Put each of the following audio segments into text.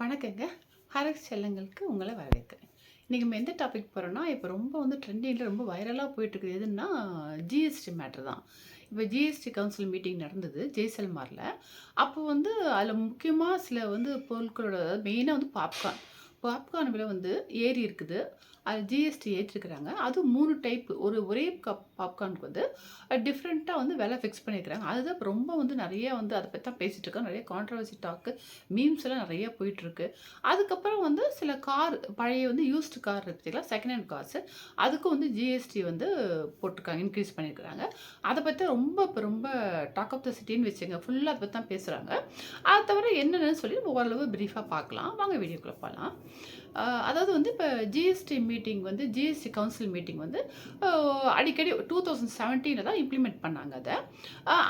வணக்கங்க. ஹரக் செல்லங்களுக்கு உங்களை வரவேற்கிறேன். இன்றைக்கி நம்ம எந்த டாபிக் போகிறோன்னா இப்போ ரொம்ப வந்து ட்ரெண்டிங்கில் ரொம்ப வைரலாக போயிட்டுருக்குது. எதுன்னா ஜிஎஸ்டி மேட்ரு தான். இப்போ ஜிஎஸ்டி கவுன்சில் மீட்டிங் நடந்தது ஜெய்சல்மாரில். அப்போ வந்து அதில் முக்கியமாக சில வந்து பொருட்களோட மெயினாக வந்து பாப்கார்ன் பாப்கார்ன் விலை வந்து ஏறி இருக்குது. அது ஜிஎஸ்டி ஏற்றிருக்கிறாங்க. அது மூணு டைப் ஒரு ஒரே கப் பாப்கார்னுக்கு வந்து டிஃப்ரெண்ட்டாக வந்து விலை ஃபிக்ஸ் பண்ணியிருக்கிறாங்க. அதுதான் இப்போ ரொம்ப வந்து நிறைய வந்து அதை பற்றி தான் பேசிகிட்டு இருக்கோம். நிறைய கான்ட்ரவர்சி டாக்கு மீம்ஸ் எல்லாம் நிறைய போயிட்டுருக்கு அதுக்கப்புறம் வந்து சில கார் பழைய வந்து யூஸ்டு கார் இருக்குங்களா செகண்ட் ஹேண்ட் கார்ஸு அதுக்கும் வந்து ஜிஎஸ்டி வந்து போட்டிருக்காங்க இன்க்ரீஸ் பண்ணியிருக்கிறாங்க. அதை பற்றி ரொம்ப இப்போ ரொம்ப டாக் ஆஃப் த சிட்டின்னு வச்சுங்க ஃபுல்லாக அதை பற்றி தான் பேசுகிறாங்க அதை தவிர என்னென்னு சொல்லி நம்ம ஓரளவு ப்ரீஃபாக பார்க்கலாம். வாங்க வீடியோக்குள்ளே போகலாம். அதாவது வந்து இப்போ ஜிஎஸ்டி மீட்டிங் வந்து ஜிஎஸ்டி கவுன்சில் மீட்டிங் வந்து அடிக்கடி டூ தௌசண்ட் செவன்டீனில் தான் இம்ப்ளிமெண்ட் பண்ணாங்க அதை.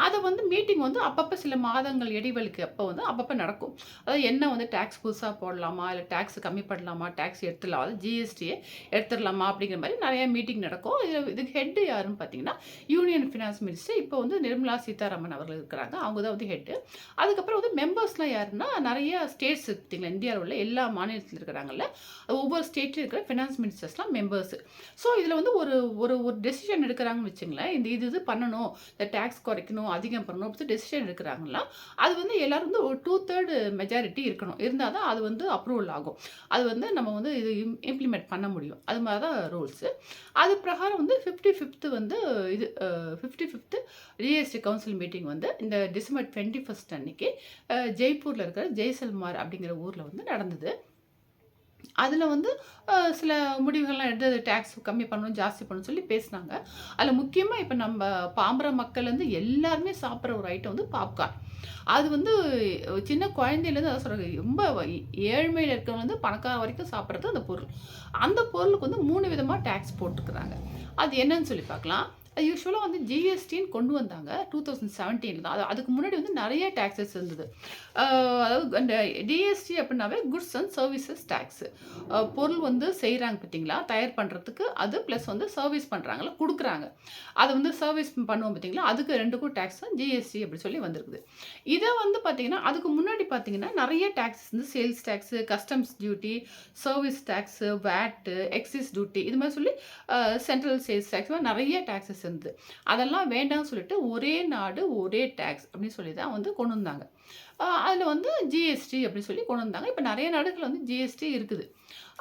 அதை வந்து மீட்டிங் வந்து அப்பப்போ சில மாதங்கள் இடைவெளிக்கு அப்போ வந்து அப்பப்போ நடக்கும். அதாவது என்ன வந்து டேக்ஸ் புதுசாக போடலாமா இல்லை டேக்ஸ் கம்மி பண்ணலாமா டேக்ஸ் எடுத்துடலாம் அதாவது ஜிஎஸ்டியை எடுத்துடலாமா அப்படிங்கிற மாதிரி நிறைய மீட்டிங் நடக்கும். இது இதுக்கு ஹெட்டு யாருன்னு பார்த்தீங்கன்னா யூனியன் ஃபினான்ஸ் மினிஸ்டர் இப்போ வந்து நிர்மலா சீதாராமன் அவர்கள் இருக்கிறாங்க. அவங்க தான் வந்து ஹெட்டு அதுக்கப்புறம் வந்து மெம்பர்ஸ்லாம் யாருன்னா நிறைய ஸ்டேட்ஸ் இருக்குங்களா இந்தியாவில் உள்ள எல்லா மாநிலத்தில் இருக்கிறாங்கல்ல ஒவ்வொரு ஸ்டேட்டில் இருக்கிற ஃபினான்ஸ் மினிஸ்டர்ஸ்லாம் மெம்பர்ஸ் ஸோ இதில் வந்து ஒரு ஒரு ஒரு டெசிஷன் எடுக்கிறாங்கன்னு வச்சுங்களேன். இந்த இது இது பண்ணணும். இந்த டேக்ஸ் குறைக்கணும் அதிகம் பண்ணணும் அப்படி டெசிஷன் எடுக்கிறாங்களா அது வந்து எல்லோரும் வந்து ஒரு டூ தேர்டு மெஜாரிட்டி இருக்கணும். இருந்தால் தான் அது வந்து அப்ரூவல் ஆகும். அது வந்து நம்ம வந்து இது இம்ப்ளிமெண்ட் பண்ண முடியும். அது மாதிரி தான் ரூல்ஸு அது பிரகாரம் வந்து ஃபிஃப்டி ஃபிஃப்த்து வந்து இது fifty fifth GST council meeting வந்து இந்த டிசம்பர் டுவெண்ட்டி ஃபஸ்ட் அன்னைக்கு ஜெய்ப்பூரில் இருக்கிற ஜெய்சல்மார் அப்படிங்கிற ஊரில் வந்து நடந்தது. அதில் வந்து சில முடிவுகள்லாம் எடுத்து டேக்ஸ் கம்மி பண்ணணும் ஜாஸ்தி பண்ணணும் சொல்லி பேசினாங்க. அதில் முக்கியமாக இப்போ நம்ம பாம்பர மக்கள் வந்து எல்லாருமே சாப்பிட்ற ஒரு ஐட்டம் வந்து பாப்கார்ன் அது வந்து சின்ன குழந்தையிலேருந்து அதை சொல்கிறாங்க ரொம்ப ஏழ்மையில் இருக்கிறவங்க வந்து பணக்கார வரைக்கும் சாப்பிட்றது அந்த பொருள். அந்த பொருளுக்கு வந்து மூணு விதமாக டேக்ஸ் போட்டுருக்குறாங்க அது என்னன்னு சொல்லி பார்க்கலாம். யூஸ்வலாக வந்து ஜிஎஸ்டின்னு கொண்டு வந்தாங்க டூ தௌசண்ட் செவன்டீனில் தான். அது அதுக்கு முன்னாடி வந்து நிறைய டேக்ஸஸ் இருந்தது. அதாவது அந்த டிஎஸ்டி அப்படின்னாவே குட்ஸ் அண்ட் சர்வீசஸ் டேக்ஸு பொருள் வந்து செய்கிறாங்க பார்த்தீங்களா தயார் பண்ணுறதுக்கு அது ப்ளஸ் வந்து சர்வீஸ் பண்ணுறாங்களா கொடுக்குறாங்க. அதை வந்து சர்வீஸ் பண்ணுவோம் பார்த்தீங்களா அதுக்கு ரெண்டுக்கும் டேக்ஸ் தான் ஜிஎஸ்டி அப்படி சொல்லி வந்திருக்குது. இதை வந்து பார்த்தீங்கன்னா அதுக்கு முன்னாடி பார்த்தீங்கன்னா நிறைய டேக்ஸஸ் வந்து sales tax customs duty service tax VAT excise duty இது மாதிரி சொல்லி சென்ட்ரல் சேல்ஸ் டேக்ஸ் மாதிரி நிறைய டேக்ஸஸ் இருந்தது அதெல்லாம் வேண்டாம்னு சொல்லிட்டு ஒரே நாடு ஒரே டேக்ஸ் அப்படின்னு சொல்லி தான் வந்து கொண்டு வந்தாங்க. அதில் வந்து ஜிஎஸ்டி அப்படின்னு சொல்லி கொண்டு வந்தாங்க. இப்போ நிறைய நாடுகள் வந்து ஜிஎஸ்டி இருக்குது.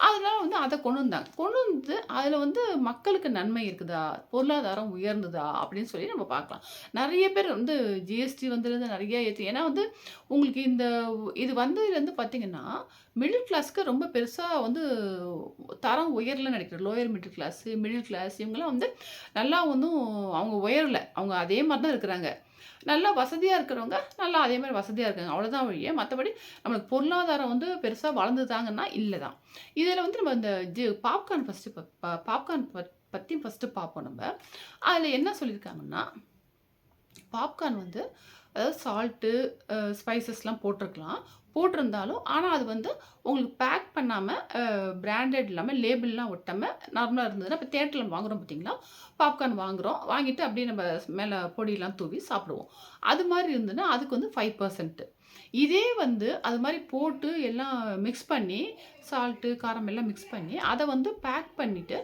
அதனால் வந்து அதை கொண்டு வந்தாங்க. கொண்டு வந்து அதில் வந்து மக்களுக்கு நன்மை இருக்குதா? பொருளாதாரம் உயர்ந்ததா? அப்படின்னு சொல்லி நம்ம பார்க்கலாம். நிறைய பேர் வந்து ஜிஎஸ்டி வந்துருந்து நிறைய ஏற்றி ஏன்னா வந்து உங்களுக்கு இந்த இது வந்ததுலேருந்து பார்த்தீங்கன்னா மிடில் கிளாஸ்க்கு ரொம்ப பெருசாக வந்து தரம் உயரலன்னு நினைக்கிறேன். Lower middle class middle class இவங்கெல்லாம் வந்து நல்லா ஒன்றும் அவங்க உயரலை. அவங்க அதே மாதிரி தான் இருக்கிறாங்க. நல்லா வசதியாக இருக்கிறவங்க நல்லா அதே மாதிரி வசதியாக இருக்காங்க. அவ்வளோதான் வழியே. மற்றபடி நம்மளுக்கு பொருளாதாரம் வந்து பெருசாக வளர்ந்துதாங்கன்னா இல்லை தான் இதில் வந்து நம்ம இந்த ஜி பாப்கார்ன் ஃபஸ்ட்டு பாப்கார்ன் பற்றி ஃபஸ்ட்டு பார்ப்போம் நம்ம. அதில் என்ன சொல்லியிருக்காங்கன்னா பாப்கார்ன் வந்து அதாவது சால்ட்டு ஸ்பைசஸ்லாம் போட்டிருக்கலாம். போட்டிருந்தாலும் ஆனால் அது வந்து உங்களுக்கு பேக் பண்ணாமல் பிராண்டட் இல்லாமல் லேபிள்லாம் ஒட்டாமல் நார்மலாக இருந்ததுன்னா இப்போ தேட்டரில் வாங்குறோம் பார்த்தீங்களா பாப்கார்ன் வாங்குகிறோம் வாங்கிட்டு அப்படியே நம்ம மேலே பொடியெல்லாம் தூவி சாப்பிடுவோம். அது மாதிரி இருந்ததுன்னா அதுக்கு வந்து ஃபைவ் பர்சன்ட்டு இதே வந்து அது மாதிரி போட்டு எல்லாம் மிக்ஸ் பண்ணி சால்ட்டு காரம் எல்லாம் மிக்ஸ் பண்ணி அதை வந்து பேக் பண்ணிவிட்டு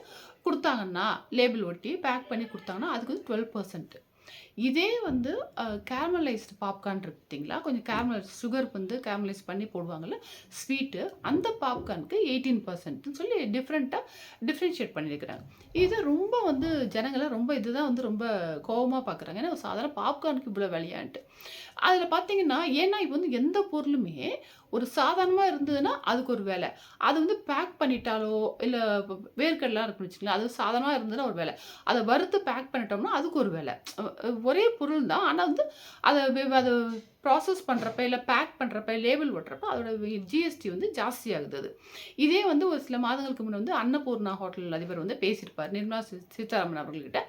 கொடுத்தாங்கன்னா லேபிள் ஒட்டி பேக் பண்ணி கொடுத்தாங்கன்னா அதுக்கு வந்து டுவெல் பர்சன்ட்டு இதே வந்து கேரமலைஸ்டு பாப்கார்ன் இருக்கு பார்த்தீங்களா கொஞ்சம் கேரமல் சுகர் வந்து கேரமலைஸ் பண்ணி போடுவாங்கல்ல ஸ்வீட்டு அந்த பாப்கார்னுக்கு எயிட்டீன் பர்சன்ட்னு சொல்லி டிஃப்ரெண்ட்டாக டிஃப்ரென்ஷியேட் பண்ணியிருக்கிறாங்க இது ரொம்ப வந்து ஜனங்களை ரொம்ப இதுதான் வந்து ரொம்ப கோபமாக பார்க்குறாங்க ஏன்னா சாதாரண பாப்கார்னுக்கு இவ்வளோ விளையான்ட்டு அதில் பார்த்தீங்கன்னா ஏன்னா இப்போ வந்து எந்த பொருளுமே ஒரு சாதாரணமாக இருந்ததுன்னா அதுக்கு ஒரு வேலை. அது வந்து பேக் பண்ணிட்டாலோ இல்லை வேர்க்கடலாம் இருக்குன்னு வச்சுக்கலாம் அது சாதாரணமாக இருந்ததுன்னா ஒரு வேலை. அதை வறுத்து பேக் பண்ணிட்டோம்னா அதுக்கு ஒரு வேலை. ஒரே பொருள் தான் ஆனால் வந்து அதை அது ப்ராசஸ் பண்ணுறப்ப இல்லை பேக் பண்ணுறப்ப லேபிள் ஒட்டுறப்ப அதோட ஜிஎஸ்டி வந்து ஜாஸ்தி ஆகுது. அது இதே வந்து ஒரு சில மாதங்களுக்கு முன்னே வந்து அன்னபூர்ணா ஹோட்டல் அதிபர் வந்து பேசியிருப்பார். நிர்மலா சீதாராமன் அவர்கள்கிட்ட.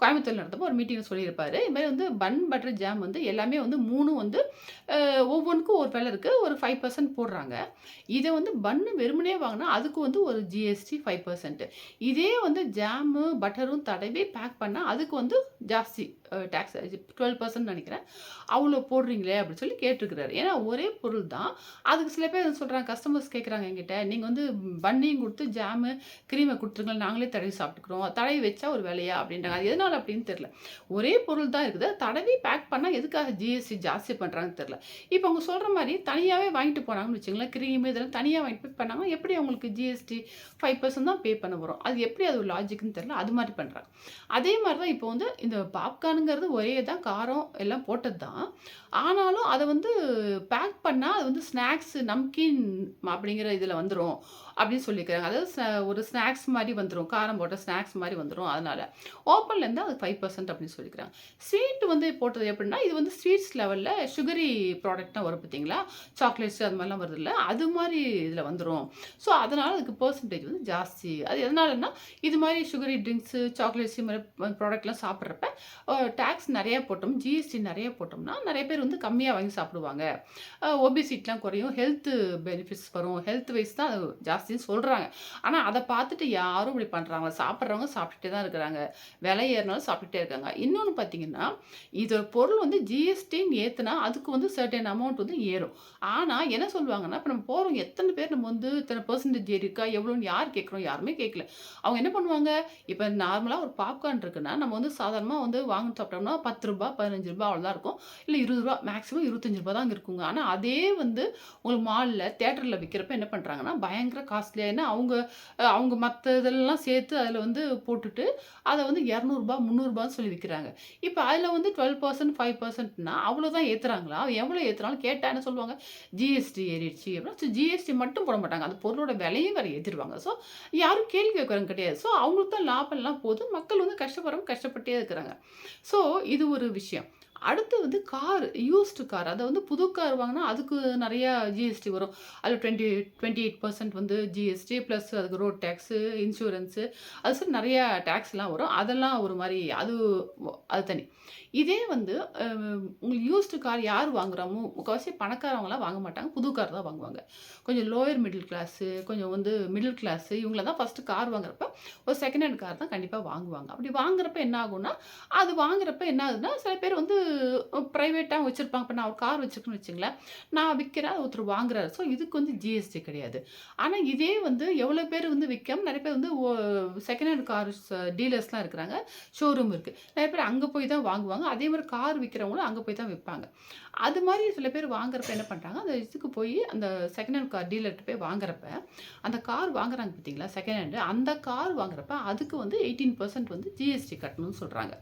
கோயம்புத்தூர் நடத்தப்போ ஒரு மீட்டிங் சொல்லியிருப்பாரு. இது மாதிரி வந்து பன் பட்டர் ஜாம் வந்து எல்லாமே வந்து மூணும் வந்து ஒவ்வொன்றுக்கும் ஒரு விலை இருக்குது ஒரு ஃபைவ் பர்சன்ட் போடுறாங்க. இதை வந்து பன்னு வெறுமனே வாங்கினா அதுக்கு வந்து ஒரு ஜிஎஸ்டி ஃபைவ் பர்சன்ட்டு இதே வந்து ஜாமு பட்டரும் தடவி பேக் பண்ணால் அதுக்கு வந்து ஜாஸ்தி டேக்ஸ் டுவெல் பர்சன்ட் நினைக்கிறேன். அவ்வளோ போடுறீங்களே அப்படின்னு சொல்லி கேட்டிருக்கிறாரு. ஏன்னா ஒரே பொருள் தான். அதுக்கு சில பேர் சொல்கிறாங்க கஸ்டமர்ஸ் கேட்குறாங்க என்கிட்ட, நீங்கள் வந்து பன்னியும் கொடுத்து ஜாமு, க்ரீமை கொடுத்துருங்க நாங்களே தடவி சாப்பிட்டுக்கிறோம். தடவி வச்சா ஒரு வேலையா?" அப்படின்றாங்க. அது எதனால் அப்படின்னு தெரில ஒரே பொருள் தான் இருக்குது. தடவி பேக் பண்ணால் எதுக்காக ஜிஎஸ்டி ஜாஸ்தி பண்ணுறாங்கன்னு தெரில இப்போ அவங்க சொல்கிற மாதிரி தனியாகவே வாங்கிட்டு போனாங்கன்னு வச்சுங்களேன் கிரீமு இதெல்லாம் தனியாக வாங்கிட்டு போய் பண்ணாங்க எப்படி அவங்களுக்கு ஜிஎஸ்டி ஃபைவ் பர்சன்ட் தான் பே பண்ண வரும். அது எப்படி அது ஒரு லாஜிக்னு தெரில அது மாதிரி பண்ணுறாங்க அதே மாதிரி தான் இப்போ வந்து இந்த பாப்கார்னுங்கிறது ஒரே தான் காரம் எல்லாம் போட்டது தான். ஆனால் ஆனாலும் அதை வந்து பேக் பண்ணால் அது வந்து ஸ்நாக்ஸ், நம்கின் அப்படிங்கிற இதில் வந்துடும் அப்படின்னு சொல்லியிருக்காங்க. அதாவது ஒரு ஸ்நாக்ஸ் மாதிரி வந்துடும் காரம் போட்ட ஸ்நாக்ஸ் மாதிரி வந்துடும் அதனால் ஓப்பன்லேருந்து அது ஃபைவ் பர்சன்ட் அப்படின்னு சொல்லியிருக்காங்க. ஸ்வீட் வந்து போட்டது எப்படின்னா, இது வந்து ஸ்வீட்ஸ் லெவலில் சுகரி ப்ராடக்ட்லாம் வரும் பார்த்தீங்களா? சாக்லேட்ஸ் அது மாதிரிலாம் வருது இல்லை அது மாதிரி இதில் வந்துடும் ஸோ அதனால் அதுக்கு பர்சன்டேஜ் வந்து ஜாஸ்தி. அது எதனாலன்னா, இது மாதிரி சுகரி ட்ரிங்க்ஸு, சாக்லேட்ஸ் இது ப்ராடக்ட்லாம் சாப்பிட்றப்ப டேக்ஸ் நிறையா போட்டோம், ஜிஎஸ்டி நிறையா போட்டோம்னா, நிறைய பேர் வந்து கம்மியாக வாங்கி சாப்பிடுவாங்க. அ ஒபிசிட்டிலாம் குறையும். ஹெல்த்து பெனிஃபிட்ஸ் வரும். ஹெல்த் வைஸ் தான் அது ஜாஸ்தின்னு சொல்கிறாங்க ஆனால் அதை பார்த்துட்டு யாரும் இப்படி பண்ணுறாங்க சாப்பிட்றவங்க சாப்பிட்டுட்டே தான் இருக்கிறாங்க. விலை ஏறினாலும் சாப்பிட்டுட்டே இருக்காங்க. இன்னொன்று பார்த்தீங்கன்னா, இது பொருள் வந்து ஜிஎஸ்டின்னு ஏற்றுனா அதுக்கு வந்து சர்டன் அமௌண்ட் வந்து ஏறும். ஆனால் என்ன சொல்லுவாங்கன்னா, இப்போ நம்ம போகிறோம் எத்தனை பேர் நம்ம வந்து இத்தனை பர்சன்டேஜ் இருக்கா எவ்வளோன்னு யார் கேட்குறோம்? யாருமே கேட்கல. அவங்க என்ன பண்ணுவாங்க, இப்போ நார்மலாக ஒரு பாப்கார்ன் இருக்குன்னா, நம்ம வந்து சாதாரணமாக வந்து வாங்கி சாப்பிட்டோம்னா பத்து ரூபா பதினஞ்சு ரூபா அவ்வளோதான் இருக்கும். இல்லை இருபது ரூபா மேக்ஸ் மேக்ஸிமம் இருபத்தஞ்சி ரூபா தான் இருக்குங்க. ஆனால் அதே வந்து உங்களுக்கு மாலில் தேட்டரில் விற்கிறப்ப என்ன பண்ணுறாங்கன்னா பயங்கர காஸ்ட்லியா ஏன்னா அவங்க அவங்க மற்ற இதெல்லாம் சேர்த்து அதில் வந்து போட்டுட்டு, அதை வந்து இரநூறுபா முந்நூறுபான்னு சொல்லி விற்கிறாங்க இப்போ அதில் வந்து 12% 5%ன்னா அவ்வளோதான் ஏற்றுறாங்களா எவ்வளோ ஏற்றுனாலும் கேட்டால் என்ன சொல்லுவாங்க, ஜிஎஸ்டி ஏறிடுச்சு அப்படின்னா, ஜிஎஸ்டி மட்டும் போட மாட்டாங்க. அந்த பொருளோட விலையும் வேறு ஏற்றிடுவாங்க ஸோ யாரும் கேள்வி கேட்குறாங்க கிடையாது. ஸோ அவங்களுக்கு தான் லாபம் எல்லாம் போது. மக்கள் வந்து கஷ்டப்படுறவங்க கஷ்டப்பட்டே இருக்கிறாங்க. ஸோ இது ஒரு விஷயம். அடுத்து வந்து கார், யூஸ்டு கார். அதை வந்து புது கார் வாங்கினா அதுக்கு நிறையா ஜிஎஸ்டி வரும். அதில் டுவெண்ட்டி டுவெண்ட்டி எயிட் பர்சன்ட் வந்து ஜிஎஸ்டி ப்ளஸ் அதுக்கு ரோட் டேக்ஸு இன்சூரன்ஸு அது சரி நிறையா டேக்ஸ்லாம் வரும். அதெல்லாம் ஒரு மாதிரி அது அது தனி. இதே வந்து உங்களுக்கு யூஸ்டு கார் யார் வாங்குகிறோமோ முக்கால்வாசி பணக்காரவங்களாம் வாங்க மாட்டாங்க. புது கார் தான் வாங்குவாங்க. கொஞ்சம் லோயர் மிடில் கிளாஸு, கொஞ்சம் வந்து மிடில் கிளாஸு இவங்கள தான் ஃபர்ஸ்ட்டு கார் வாங்குறப்ப, ஒரு செகண்ட் ஹேண்ட் கார் தான் கண்டிப்பாக வாங்குவாங்க. அப்படி வாங்குறப்ப என்ன ஆகும்னா, அது வாங்குறப்ப என்ன ஆகுதுன்னா, சில பேர் வந்து ப்ரைவேட்டாக வச்சுருப்பாங்க இப்போ நான் ஒரு கார் வச்சுருக்கேன்னு வச்சுங்களேன் நான் விற்கிறேன் ஒருத்தர் வாங்குறாரு. ஸோ இதுக்கு வந்து ஜிஎஸ்டி கிடையாது. ஆனால் இதே வந்து எவ்வளோ பேர் வந்து விற்காம நிறைய பேர் வந்து செகண்ட் ஹேண்ட் கார் டீலர்ஸ்லாம் இருக்கிறாங்க. ஷோரூம் இருக்குது நிறைய பேர் அங்கே போய் தான் வாங்குவாங்க. அதே மாதிரி கார் விற்கிறவங்களும் அங்கே போய் தான் விற்பாங்க அது மாதிரி சில பேர் வாங்குறப்ப என்ன பண்ணுறாங்க அந்த இதுக்கு போய் அந்த செகண்ட் ஹேண்ட் கார் டீலர்கிட்ட போய் வாங்குறப்ப, அந்த கார் வாங்குறாங்க பார்த்தீங்களா? செகண்ட் ஹேண்டு அந்த கார் வாங்குறப்ப அதுக்கு வந்து 18% வந்து ஜிஎஸ்டி கட்டணும்னு சொல்கிறாங்க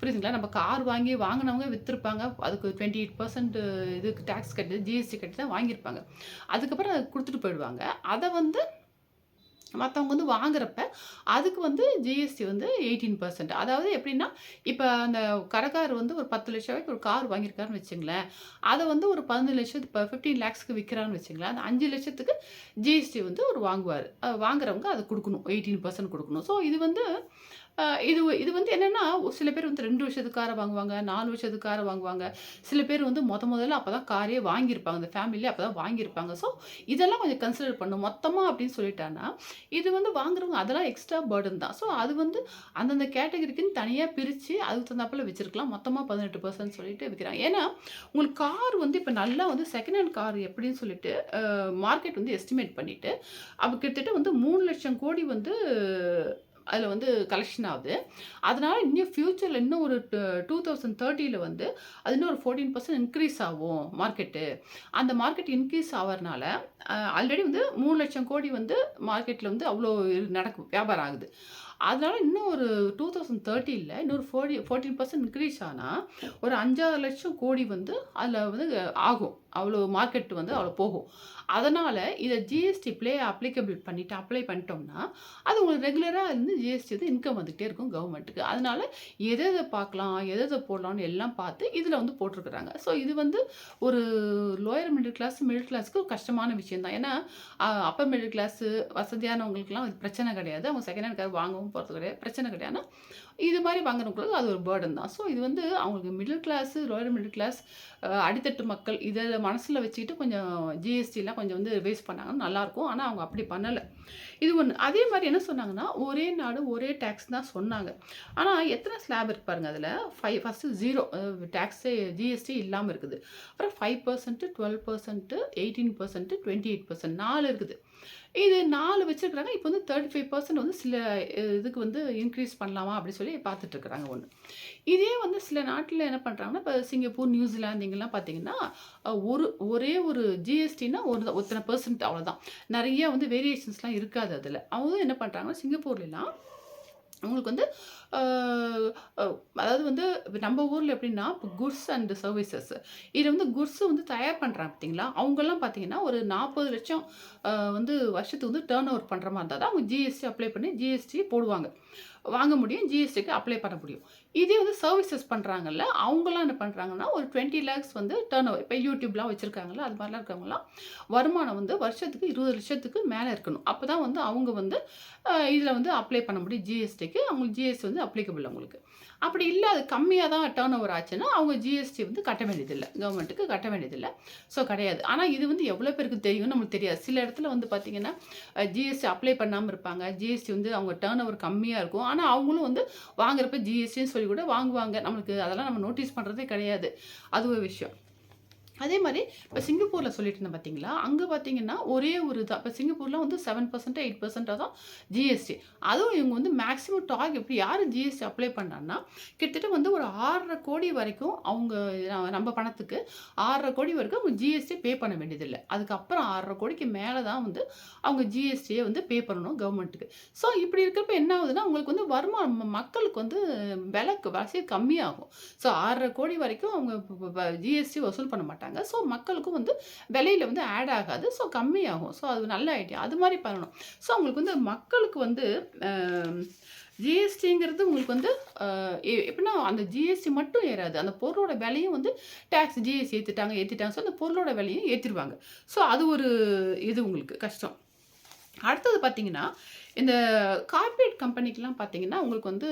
புரியுதுங்களா? நம்ம கார் வாங்கி வாங்கினவங்க விற்றுருப்பாங்க அதுக்கு 28% இதுக்கு டேக்ஸ் கட்டி ஜிஎஸ்டி கட்டி தான் வாங்கியிருப்பாங்க. அதுக்கப்புறம் அதை கொடுத்துட்டு போயிடுவாங்க. அதை வந்து மற்றவங்க வந்து வாங்குறப்ப, அதுக்கு வந்து ஜிஎஸ்டி வந்து 18% அதாவது எப்படின்னா, இப்போ அந்த கடைக்காரர் வந்து ஒரு பத்து லட்ச ரூபாய்க்கு ஒரு கார் வாங்கியிருக்காருன்னு வச்சுங்களேன். அதை வந்து ஒரு 15,00,000 இப்ப 15,00,000க்கு விக்கிறார்ன்னு வச்சுங்களேன். அந்த 5,00,000க்கு ஜிஎஸ்டி வந்து ஒரு வாங்குவார் வாங்குறவங்க அதை கொடுக்கணும் எயிட்டீன் பர்சன்ட் கொடுக்கணும் ஸோ இது வந்து இது இது வந்து என்னன்னா, சில பேர் வந்து ரெண்டு வருஷத்துக்கு காரை வாங்குவாங்க, நாலு வருஷத்துக்கார வாங்குவாங்க. சில பேர் வந்து மொதல் முதல்ல அப்போ தான் காரே வாங்கியிருப்பாங்க. அந்த ஃபேமிலியே அப்போ தான் வாங்கியிருப்பாங்க. ஸோ இதெல்லாம் கொஞ்சம் கன்சிடர் பண்ணும் மொத்தமாக அப்படின்னு சொல்லிட்டான்னா, இது வந்து வாங்குறவங்க அதெல்லாம் எக்ஸ்ட்ரா பர்டன் தான். ஸோ அது வந்து அந்தந்த கேட்டகரிக்குன்னு தனியாக பிரித்து அதுக்கு தகுந்தாப்பில் வச்சிருக்கலாம். மொத்தமாக பதினெட்டு பர்சன்ட் சொல்லிட்டு விற்கிறாங்க ஏன்னா, உங்களுக்கு கார் வந்து இப்போ நல்லா வந்து செகண்ட் ஹேண்ட் கார் எப்படின்னு சொல்லிட்டு மார்க்கெட் வந்து எஸ்டிமேட் பண்ணிவிட்டு அப்போ கிட்டத்தட்ட வந்து மூணு லட்சம் கோடி வந்து அதில் வந்து கலெக்ஷன் ஆகுது. அதனால் இன்னும் ஃப்யூச்சரில் இன்னும் ஒரு டூ தௌசண்ட் தேர்ட்டியில் வந்து அது இன்னும் ஒரு ஃபோர்டீன் பர்சன்ட் இன்க்ரீஸ் ஆகும் மார்க்கெட்டு. அந்த மார்க்கெட் இன்க்ரீஸ் ஆகிறனால ஆல்ரெடி வந்து மூணு லட்சம் கோடி வந்து மார்க்கெட்டில் வந்து அவ்வளோ நடக்கும் வியாபாரம் ஆகுது. அதனால் இன்னும் ஒரு 2030ல இன்னொரு ஃபோர்டி ஃபோர்டீன் பர்சன்ட் இன்க்ரீஸ் ஆனால் ஒரு 5, 6 லட்சம் கோடி வந்து அதில் வந்து ஆகும். அவ்வளோ மார்க்கெட் வந்து அவ்வளோ போகும். அதனால் இதை ஜிஎஸ்டி ப்ளே அப்ளிகபிள் பண்ணிவிட்டு அப்ளை பண்ணிட்டோம்னா, அது உங்களுக்கு ரெகுலராக இருந்து ஜிஎஸ்டி வந்து இன்கம் வந்துகிட்டே இருக்கும் கவர்மெண்ட்டுக்கு. அதனால் எதை எதை பார்க்கலாம், எதை எதை போடலாம்னு எல்லாம் பார்த்து இதில் வந்து போட்டிருக்கிறாங்க. ஸோ இது வந்து ஒரு லோயர் மிடில் கிளாஸ், மிடில் கிளாஸ்க்கு ஒரு கஷ்டமான விஷயம் தான். ஏன்னா, அப்பர் மிடில் கிளாஸு வசதியானவங்களுக்குலாம் பிரச்சனை கிடையாது. அவங்க செகண்ட் ஹேண்ட் கார் வாங்கவும் போகிறது கிடையாது பிரச்சனை கிடையாது இது மாதிரி வாங்குறவங்களுக்கு அது ஒரு பேர்டன் தான். ஸோ இது வந்து அவங்களுக்கு middle class lower middle class அடித்தட்டு மக்கள் இதை மனசில் வச்சுக்கிட்டு கொஞ்சம் ஜிஎஸ்டிலாம் கொஞ்சம் வந்து ரிவைஸ் பண்ணாங்கன்னா நல்லாயிருக்கும் ஆனால் அவங்க அப்படி பண்ணலை. இது ஒன்று அதே மாதிரி என்ன சொன்னாங்கன்னா ஒரே நாடு ஒரே டேக்ஸ் தான் சொன்னாங்க. ஆனால் எத்தனை ஸ்லாப் இருக்கு அதில்? ஃபைவ் ஃபஸ்ட்டு ஜீரோ டேக்ஸே ஜிஎஸ்டி இல்லாமல் இருக்குது. அப்புறம் five percent twelve percent eighteen percent twenty eight percent நாலு இருக்குது. இது நாலு வச்சுருக்குறாங்க. இப்போ வந்து தேர்ட்டி ஃபைவ் பர்சன்ட் வந்து சில இதுக்கு வந்து இன்க்ரீஸ் பண்ணலாமா அப்படின்னு சொல்லி பார்த்துட்ருக்குறாங்க ஒன்று இதே வந்து சில நாட்டில் என்ன பண்ணுறாங்கன்னா இப்போ சிங்கப்பூர் நியூசிலாந்து இங்கெல்லாம் பார்த்தீங்கன்னா ஒரு ஒரே ஒரு ஜிஎஸ்டினா ஒரு ஒத்தனை பர்சன்ட் அவ்வளோதான் நிறைய வந்து வேரியேஷன்ஸ்லாம் இருக்காது அதில். அவங்க என்ன பண்ணுறாங்கன்னா சிங்கப்பூர்லாம் அவங்களுக்கு வந்து அதாவது வந்து நம்ம ஊரில் எப்படின்னா இப்போ குட்ஸ் அண்ட் சர்வீசஸ் இதில் வந்து குட்ஸ் வந்து தயார் பண்ணுறாங்க பார்த்தீங்களா? அவங்கெல்லாம் பார்த்தீங்கன்னா ஒரு நாற்பது லட்சம் வந்து வருஷத்துக்கு வந்து டேர்ன் ஓவர் பண்ணுற மாதிரி இருந்தால் தான் அவங்க ஜிஎஸ்டி அப்ளை பண்ணி ஜிஎஸ்டி போடுவாங்க. வாங்க முடியும் ஜிஎஸ்டிக்கு அப்ளை பண்ண முடியும். இதே வந்து சர்வீசஸ் பண்ணுறாங்கல்ல அவங்களாம் என்ன பண்ணுறாங்கன்னா ஒரு டுவெண்ட்டி லேக்ஸ் வந்து டேர்ன் ஓவர் இப்போ யூடியூப்லாம் வச்சுருக்காங்கல்ல அது மாதிரிலாம் இருக்கவங்களாம் வருமானம் வந்து வருஷத்துக்கு இருபது லட்சத்துக்கு மேலே இருக்கணும். அப்போ தான் வந்து அவங்க வந்து இதில் வந்து அப்ளை பண்ண முடியும் ஜிஎஸ்டிக்கு அவங்களுக்கு ஜிஎஸ்டி வந்து அப்ளிகபிள் அவங்களுக்கு. அப்படி இல்லை அது கம்மியாக தான் டேர்ன் ஓவர் ஆச்சுன்னா அவங்க ஜிஎஸ்டி வந்து கட்ட வேண்டியதில்லை. கவர்மெண்ட்டுக்கு கட்ட வேண்டியதில்லை. ஸோ கிடையாது. ஆனால் இது வந்து எவ்வளோ பேருக்கு தெரியும் நம்மளுக்கு தெரியாது. சில இடத்துல வந்து பார்த்திங்கன்னா ஜிஎஸ்டி அப்ளை பண்ணாமல் இருப்பாங்க. ஜிஎஸ்டி வந்து அவங்க டேர்ன் ஓவர் கம்மியாக இருக்கும். ஆனால் அவங்களும் வந்து வாங்குறப்ப ஜிஎஸ்டின்னு சொல்லி கூட வாங்குவாங்க. நம்மளுக்கு அதெல்லாம் நம்ம நோட்டீஸ் பண்ணுறதே கிடையாது. அது ஒரு விஷயம். அதே மாதிரி இப்போ சிங்கப்பூரில் சொல்லிட்டு இருந்தேன் பார்த்தீங்களா அங்கே பார்த்தீங்கன்னா ஒரே ஒரு இதாக இப்போ சிங்கப்பூரில் வந்து செவன் பர்சன்ட் எயிட் பர்சன்ட்டாக தான் ஜிஎஸ்டி அதுவும் இவங்க வந்து மேக்ஸிமம் டாக் எப்படி யார் ஜிஎஸ்டி அப்ளை பண்ணான்னா கிட்டத்தட்ட வந்து ஒரு ஆறரை கோடி வரைக்கும் அவங்க நம்ம பணத்துக்கு ஆறரை கோடி வரைக்கும் அவங்க ஜிஎஸ்டி பே பண்ண வேண்டியதில்லை. அதுக்கப்புறம் ஆறரை கோடிக்கு மேலே தான் வந்து அவங்க ஜிஎஸ்டியை வந்து பே பண்ணணும் கவர்மெண்ட்டுக்கு ஸோ இப்படி இருக்கிறப்ப என்ன ஆகுதுன்னா அவங்களுக்கு வந்து வருமானம் மக்களுக்கு வந்து விலை வசதி கம்மியாகும். ஸோ ஆறரை கோடி வரைக்கும் அவங்க ஜிஎஸ்டி வசூல் பண்ண மாட்டாங்க. ஸோ மக்களுக்கும் வந்து விலையில் வந்து ஆட் ஆகாது. ஸோ கம்மியாகும். ஸோ அது நல்ல ஐடியா அது மாதிரி பண்ணணும். ஸோ அவங்களுக்கு வந்து மக்களுக்கு வந்து ஜிஎஸ்டிங்கிறது உங்களுக்கு வந்து எ- எப்படின்னா அந்த ஜிஎஸ்டி மட்டும் ஏறாது. அந்த பொருளோட விலையும் வந்து டேக்ஸ் ஜிஎஸ்டி ஏற்றிட்டாங்க ஏற்றிட்டாங்க ஸோ அந்த பொருளோட விலையும் ஏற்றிடுவாங்க ஸோ அது ஒரு இது உங்களுக்கு கஷ்டம். அடுத்தது பார்த்தீங்கன்னா இந்த கார்ப்பரேட் கம்பெனிக்கெலாம் பார்த்தீங்கன்னா உங்களுக்கு வந்து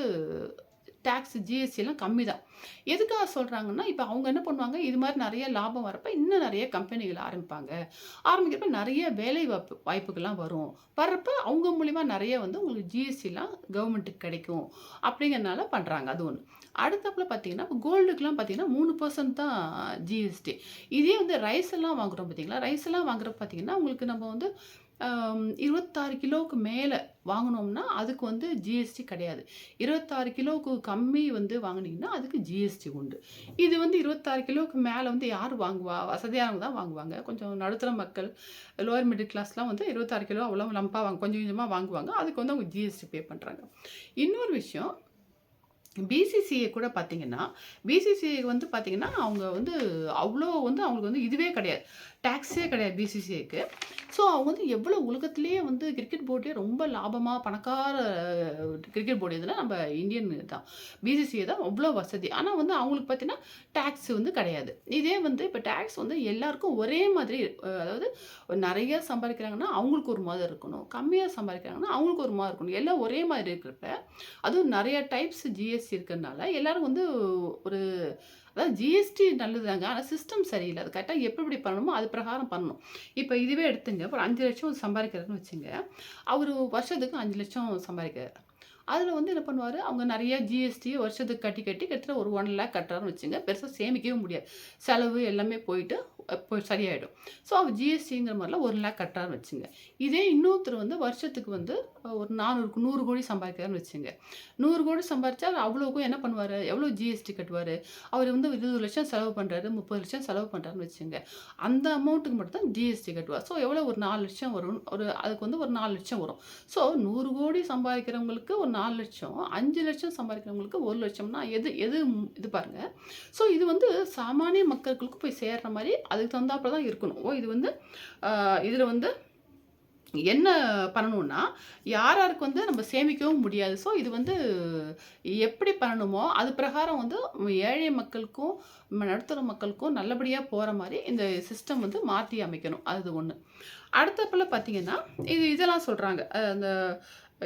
டேக்ஸ் ஜிஎஸ்டிலாம் கம்மி தான் எதுக்காக சொல்கிறாங்கன்னா இப்போ அவங்க என்ன பண்ணுவாங்க? இது மாதிரி நிறைய லாபம் வரப்போ இன்னும் நிறைய கம்பெனிகள் ஆரம்பிப்பாங்க. ஆரம்பிக்கிறப்ப நிறைய வேலை வாய்ப்பு வாய்ப்புகள்லாம் வரும். வர்றப்போ அவங்க மூலிமா நிறைய வந்து உங்களுக்கு ஜிஎஸ்டிலாம் கவர்மெண்ட்டுக்கு கிடைக்கும். அப்படிங்கிறனால பண்ணுறாங்க அது ஒன்று அடுத்தப்பில் பார்த்தீங்கன்னா இப்போ கோல்டுக்கெலாம் பார்த்தீங்கன்னா மூணு பர்சன்ட் தான் ஜிஎஸ்டி இதே வந்து ரைஸ் எல்லாம் வாங்குறோம் பார்த்தீங்களா ரைஸ் எல்லாம் வாங்குறப்ப பார்த்தீங்கன்னா உங்களுக்கு நம்ம வந்து இருபத்தாறு கிலோவுக்கு மேலே வாங்கினோம்னா அதுக்கு வந்து ஜிஎஸ்டி கிடையாது. இருபத்தாறு கிலோவுக்கு கம்மி வந்து வாங்குனீங்கன்னா அதுக்கு ஜிஎஸ்டி உண்டு. இது வந்து இருபத்தாறு கிலோவுக்கு மேலே வந்து யார் வாங்குவா? வசதியானவங்க தான் வாங்குவாங்க. கொஞ்சம் நடுத்தர மக்கள் லோயர் மிடில் கிளாஸ்லாம் வந்து இருபத்தாறு கிலோ அவ்வளோ லம்பாக வாங்க கொஞ்சம் கொஞ்சமாக வாங்குவாங்க. அதுக்கு வந்து அவங்க ஜிஎஸ்டி பே பண்ணுறாங்க இன்னொரு விஷயம் பிசிசிஐ கூட பார்த்தீங்கன்னா பிசிசிஐ வந்து பார்த்தீங்கன்னா அவங்க வந்து அவ்வளோ வந்து அவங்களுக்கு வந்து இதுவே கிடையாது. டேக்ஸே கிடையாது பிசிசிஐக்கு ஸோ அவங்க வந்து எவ்வளோ உலகத்துலேயே வந்து கிரிக்கெட் போர்டே ரொம்ப லாபமாக பணக்கார கிரிக்கெட் போர்டு இதில் நம்ம இந்தியன் தான். பிசிசிஐ தான் அவ்வளோ வசதி. ஆனால் வந்து அவங்களுக்கு பார்த்தீங்கன்னா டேக்ஸ் வந்து கிடையாது. இதே வந்து இப்போ டேக்ஸ் வந்து எல்லாருக்கும் ஒரே மாதிரி அதாவது நிறைய சம்பாதிக்கிறாங்கன்னா அவங்களுக்கு ஒரு மாதிரி இருக்கணும். கம்மியாக சம்பாதிக்கிறாங்கன்னா அவங்களுக்கு ஒரு மாதிரி இருக்கணும். எல்லாம் ஒரே மாதிரி இருக்கிறப்ப அதுவும் நிறைய டைப்ஸ் ஜிஎஸ்டி இருக்கிறதுனால எல்லாரும் வந்து ஒரு அதாவது ஜிஎஸ்டி நல்லதுதாங்க ஆனால் சிஸ்டம் சரியில்லை. அது கரெக்டாக எப்படி எப்படி பண்ணணுமோ அது பிரகாரம் பண்ணணும். இப்போ இதுவே எடுத்துங்க. ஒரு அஞ்சு லட்சம் சம்பாதிக்கிறாருன்னு வச்சுங்க. அவர் வருஷத்துக்கு அஞ்சு லட்சம் சம்பாதிக்கிறார். அதில் வந்து என்ன பண்ணுவார்? அவங்க நிறைய ஜிஎஸ்டி வருஷத்துக்கு கட்டி கட்டி கிட்டத்தட்ட ஒரு ஒன் லேக் கட்டுறாருன்னு வச்சுங்க. பெருசாக சேமிக்கவே முடியாது. செலவு எல்லாமே போயிட்டு இப்போ சரியாயிடும். ஸோ அவர் ஜிஎஸ்டிங்கிற மாதிரிலாம் ஒரு லேக் கட்டுறாருன்னு வச்சுங்க. இதே இன்னொருத்தர் வந்து வருஷத்துக்கு வந்து ஒரு நானூறு நூறு கோடி சம்பாதிக்கிறாருன்னு வச்சுங்க. நூறு கோடி சம்பாதிச்சா அவ்வளோக்கும் என்ன பண்ணுவார்? எவ்வளோ ஜிஎஸ்டி கட்டுவார்? அவர் வந்து இருபது லட்சம் செலவு பண்ணுறாரு முப்பது லட்சம் செலவு பண்ணுறாருன்னு வச்சுங்க. அந்த அமௌண்ட்டுக்கு மட்டும் தான் ஜிஎஸ்டி கட்டுவார் ஸோ எவ்வளோ ஒரு நாலு லட்சம் வரும். ஒரு அதுக்கு வந்து ஒரு நாலு லட்சம் வரும். ஸோ நூறு கோடி சம்பாதிக்கிறவங்களுக்கு ஒரு நாலு லட்சம் அஞ்சு லட்சம் சம்பாதிக்கிறவங்களுக்கு ஒரு லட்சம்னா எது எது இது பாருங்க. ஸோ இது வந்து சாமானிய மக்களுக்கு போய் சேர்ற மாதிரி அதுக்கு தகுந்தாப்பில் தான் இருக்கணும். ஓ இது வந்து இதில் வந்து என்ன பண்ணணும்னா யார் யாருக்கு வந்து நம்ம சேமிக்கவும் முடியாது. ஸோ இது வந்து எப்படி பண்ணணுமோ அது பிரகாரம் வந்து ஏழை மக்களுக்கும் நடுத்தர மக்களுக்கும் நல்லபடியாக போகிற மாதிரி இந்த சிஸ்டம் வந்து மாற்றி அமைக்கணும். அது ஒன்று அடுத்தப்பில் பார்த்தீங்கன்னா இது இதெல்லாம் சொல்கிறாங்க அந்த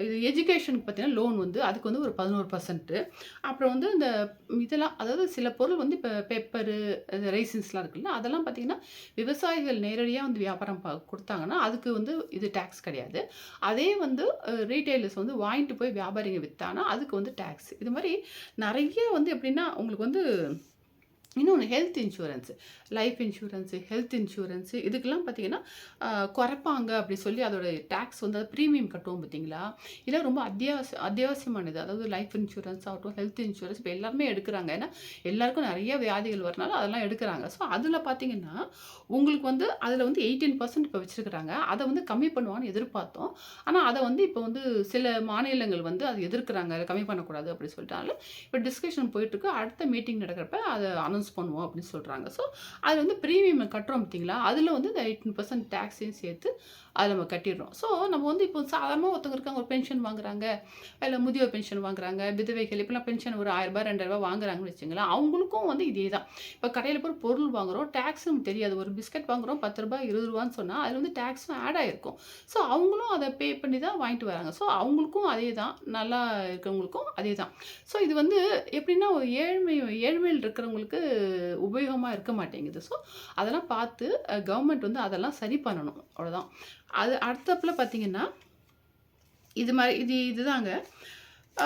இது எஜுகேஷனுக்கு பார்த்தீங்கன்னா லோன் வந்து அதுக்கு வந்து ஒரு பதினோரு பர்சன்ட்டு அப்புறம் வந்து இந்த இதெல்லாம் அதாவது சில பொருள் வந்து இப்போ பெப்பரு ரைசின்ஸ்லாம் இருக்குல்ல அதெல்லாம் பார்த்தீங்கன்னா விவசாயிகள் நேரடியாக வந்து வியாபாரம் கொடுத்தாங்கன்னா அதுக்கு வந்து இது டேக்ஸ் கிடையாது. அதே வந்து ரீட்டைலர்ஸ் வந்து வாங்கிட்டு போய் வியாபாரிங்க விற்றாங்கன்னா அதுக்கு வந்து டேக்ஸ் இது மாதிரி நிறைய வந்து எப்படின்னா உங்களுக்கு வந்து இன்னொன்று health insurance life insurance health insurance இதுக்கெல்லாம் பார்த்தீங்கன்னா குறைப்பாங்க அப்படி சொல்லி அதோட டேக்ஸ் வந்து அது ப்ரீமியம் கட்டுவோம் பார்த்தீங்களா? இதெல்லாம் ரொம்ப அத்தியாவசிய அத்தியாவசியமானது. அதாவது லைஃப் இன்சூரன்ஸ் ஆகட்டும் ஹெல்த் இன்சூரன்ஸ் இப்போ எல்லாருமே எடுக்கிறாங்க. ஏன்னா எல்லாருக்கும் நிறைய வியாதிகள் வரனால அதெல்லாம் எடுக்கிறாங்க. ஸோ அதில் பார்த்தீங்கன்னா உங்களுக்கு வந்து அதில் வந்து எயிட்டீன் பர்சன்ட் இப்போ வச்சுருக்கிறாங்க. அதை வந்து கம்மி பண்ணுவான்னு எதிர்பார்த்தோம். ஆனால் அதை வந்து இப்போ வந்து சில மாநிலங்கள் வந்து அதை எதிர்க்கிறாங்க. அதை கம்மி பண்ணக்கூடாது அப்படி சொல்லிட்டாலும் இப்போ டிஸ்கஷன் போயிட்டுருக்கு அடுத்த மீட்டிங் நடக்கிறப்ப அதை அனௌன்ஸ் பண்ணுவோம் அப்படின்னு சொல்கிறாங்க ஸோ அதில் வந்து ப்ரீமியம் கட்டுறோம் பார்த்தீங்களா? அதில் வந்து இந்த எயிட்டின் பர்சன்ட் டேக்ஸையும் சேர்த்து அதை நம்ம கட்டிடுறோம். ஸோ நம்ம வந்து இப்போ சாதாரணமாக ஒருத்தவங்க இருக்காங்க ஒரு பென்ஷன் வாங்குறாங்க இல்லை முதியோர் பென்ஷன் வாங்குறாங்க விதவைகள் இப்போலாம் பென்ஷன் ஒரு ஆயிரரூபா ரெண்டாயிரரூபா வாங்குறாங்கன்னு வச்சுங்களேன் அவங்களுக்கும் வந்து இதே தான் இப்போ கடையில் போய் பொருள் வாங்குறோம் டேக்ஸும் தெரியாது. ஒரு பிஸ்கட் வாங்குறோம் பத்து ரூபாய் இருபது ரூபான்னு சொன்னால் அதில் வந்து டேக்ஸும் ஆட் ஆகிருக்கும் ஸோ அவங்களும் அதை பே பண்ணி தான் வாங்கிட்டு வராங்க. ஸோ அவங்களுக்கும் அதே தான் நல்லா இருக்கிறவங்களுக்கும் அதே தான் ஸோ இது வந்து எப்படின்னா ஒரு ஏழ்மை ஏழ்மையில் இருக்கிறவங்களுக்கு உபயோகமாக இருக்க மாட்டேங்குது. ஸோ அதெல்லாம் பார்த்து கவர்மெண்ட் வந்து அதெல்லாம் சரி பண்ணணும். அவ்வளோதான் அது அடுத்தப்பில் பார்த்தீங்கன்னா இது மாதிரி இது இதுதாங்க.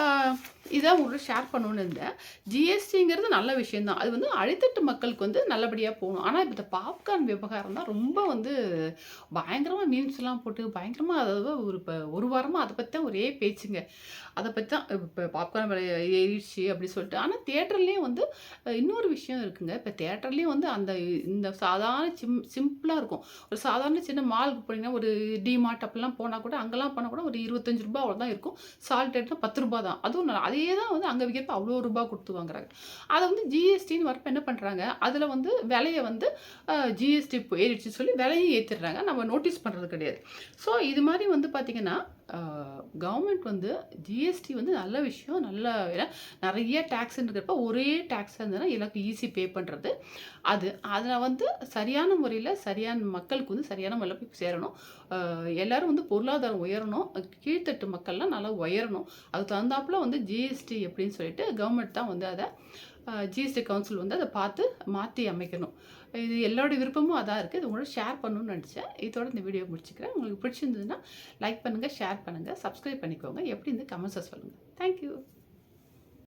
ஆஹ் இதான் உங்களுக்கு ஷேர் பண்ணணும்னு இருந்தேன். ஜிஎஸ்டிங்கிறது நல்ல விஷயம்தான். அது வந்து அடித்தட்டு மக்களுக்கு வந்து நல்லபடியாக போகணும். ஆனால் இப்போ இந்த பாப்கார்ன் விவகாரம் தான் ரொம்ப வந்து பயங்கரமாக மீம்ஸ்லாம் போட்டு பயங்கரமாக அதாவது ஒரு இப்போ ஒரு வாரமாக அதை பற்றி தான் ஒரே பேச்சுங்க. அதை பற்றி தான் இப்போ பாப்கார்ன் ஏறிடுச்சு அப்படின்னு சொல்லிட்டு. ஆனால் தேட்டர்லேயும் வந்து இன்னொரு விஷயம் இருக்குங்க. இப்போ தேட்டர்லேயும் வந்து அந்த இந்த சாதாரண சிம் சிம்பிளாக இருக்கும். ஒரு சாதாரண சின்ன மாலுக்கு போனீங்கன்னா ஒரு டிமார்ட் அப்படிலாம் போனால் கூட அங்கெல்லாம் போனால் கூட ஒரு இருபத்தஞ்சு ரூபாய் அவ்வளோதான் இருக்கும். சால்ட் பத்து ரூபா தான். அதுவும் நல்லா- அதே தான் வந்து அங்கே விற்கிறப்ப அவ்வளோ ரூபாய் கொடுத்து வாங்குறாங்க. அதை வந்து ஜிஎஸ்டின்னு வரப்போ என்ன பண்ணுறாங்க அதில் வந்து விலையை வந்து ஜிஎஸ்டி ஏறிடுச்சு சொல்லி விலையும் ஏற்றிடுறாங்க நம்ம நோட்டீஸ் பண்ணுறது கிடையாது. ஸோ இது மாதிரி வந்து பார்த்திங்கன்னா கவர்மெண்ட் வந்து ஜிஎஸ்டி வந்து நல்ல விஷயம் நல்ல ஏன்னா நிறைய டேக்ஸ் இருக்கிறப்ப ஒரே டேக்ஸாக இருந்ததுன்னா எல்லாருக்கும் ஈஸி பே பண்ணுறது அது அதில் வந்து சரியான முறையில் சரியான மக்களுக்கு வந்து சரியான முறையில் போய் சேரணும். எல்லோரும் எல்லாரும் வந்து பொருளாதாரம் உயரணும். கீழ்த்தட்டு மக்கள்லாம் நல்லா உயரணும். அதுக்கு தகுந்தாப்புல வந்து ஜிஎஸ்டி எப்படின்னு சொல்லிட்டு கவர்மெண்ட் தான் வந்து அதை ஜிஎஸ்டி கவுன்சில் வந்து அதை பார்த்து மாற்றி அமைக்கணும். இது எல்லாரோட விருப்பமும் அதான் இருக்குது இது உங்களோட ஷேர் பண்ணணும்னு நினச்சேன். இதோட இந்த வீடியோ முடிச்சுக்கிறேன். உங்களுக்கு பிடிச்சிருந்ததுன்னா லைக் பண்ணுங்கள் ஷேர் பண்ணுங்கள் சப்ஸ்கிரைப் பண்ணிக்கோங்க. எப்படி இந்த கமெண்ட்ஸை சொல்லுங்கள் தேங்க்யூ